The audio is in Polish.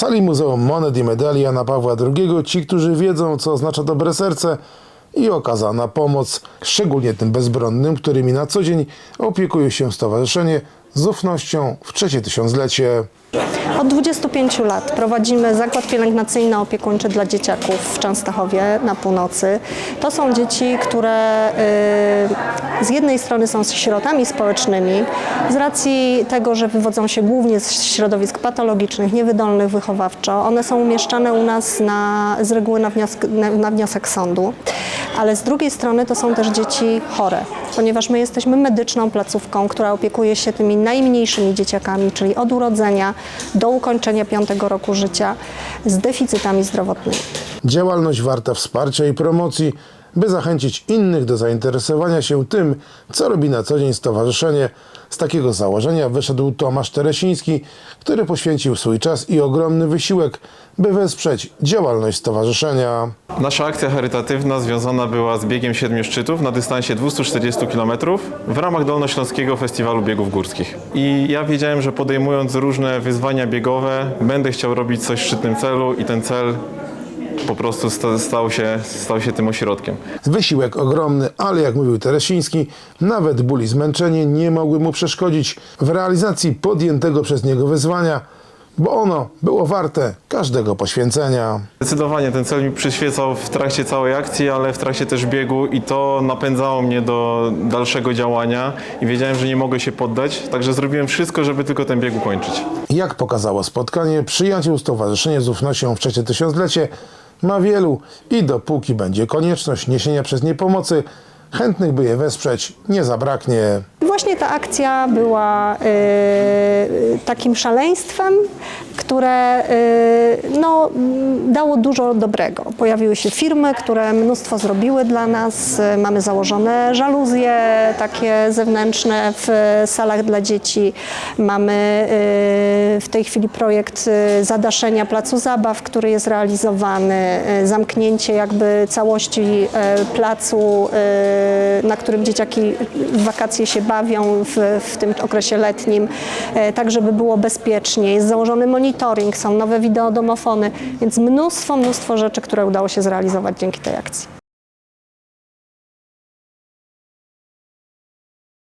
sali Muzeum Monet i Medali Jana Pawła II ci, którzy wiedzą, co oznacza dobre serce i okazana pomoc, szczególnie tym bezbronnym, którymi na co dzień opiekuje się Stowarzyszenie z ufnością w trzecie tysiąclecie. Od 25 lat prowadzimy zakład pielęgnacyjno-opiekuńczy dla dzieciaków w Częstochowie na północy. To są dzieci, które y, z jednej strony są sierotami społecznymi, z racji tego, że wywodzą się głównie z środowisk patologicznych, niewydolnych wychowawczo. One są umieszczane u nas na, z reguły na, wniosk, na, na wniosek sądu, ale z drugiej strony to są też dzieci chore, ponieważ my jesteśmy medyczną placówką, która opiekuje się tymi najmniejszymi dzieciakami, czyli od urodzenia do ukończenia piątego roku życia z deficytami zdrowotnymi. Działalność warta wsparcia i promocji, by zachęcić innych do zainteresowania się tym, co robi na co dzień stowarzyszenie. Z takiego założenia wyszedł Tomasz Teresiński, który poświęcił swój czas i ogromny wysiłek, by wesprzeć działalność stowarzyszenia. Nasza akcja charytatywna związana była z biegiem siedmiu szczytów na dystansie 240 km w ramach Dolnośląskiego Festiwalu Biegów Górskich. I ja wiedziałem, że podejmując różne wyzwania biegowe, będę chciał robić coś w szczytnym celu i ten cel po prostu sta- stał się, stał się tym ośrodkiem. Wysiłek ogromny, ale jak mówił Teresiński, nawet ból i zmęczenie nie mogły mu przeszkodzić w realizacji podjętego przez niego wyzwania, bo ono było warte każdego poświęcenia. Zdecydowanie ten cel mi przyświecał w trakcie całej akcji, ale w trakcie też biegu i to napędzało mnie do dalszego działania i wiedziałem, że nie mogę się poddać, także zrobiłem wszystko, żeby tylko ten bieg ukończyć. Jak pokazało spotkanie, przyjaciół Stowarzyszenie z ufnością w trzecie tysiąclecie ma wielu i dopóki będzie konieczność niesienia przez nie pomocy, chętnych by je wesprzeć nie zabraknie. Właśnie ta akcja była y, takim szaleństwem, które y, no, dało dużo dobrego. Pojawiły się firmy, które mnóstwo zrobiły dla nas. Mamy założone żaluzje takie zewnętrzne w salach dla dzieci. Mamy y, w tej chwili projekt y, zadaszenia placu zabaw, który jest realizowany. Y, Zamknięcie jakby całości y, placu, y, na którym dzieciaki w wakacje się bawią w, w tym okresie letnim, e, tak żeby było bezpiecznie. Jest założony monitoring, są nowe wideodomofony, więc mnóstwo, mnóstwo rzeczy, które udało się zrealizować dzięki tej akcji.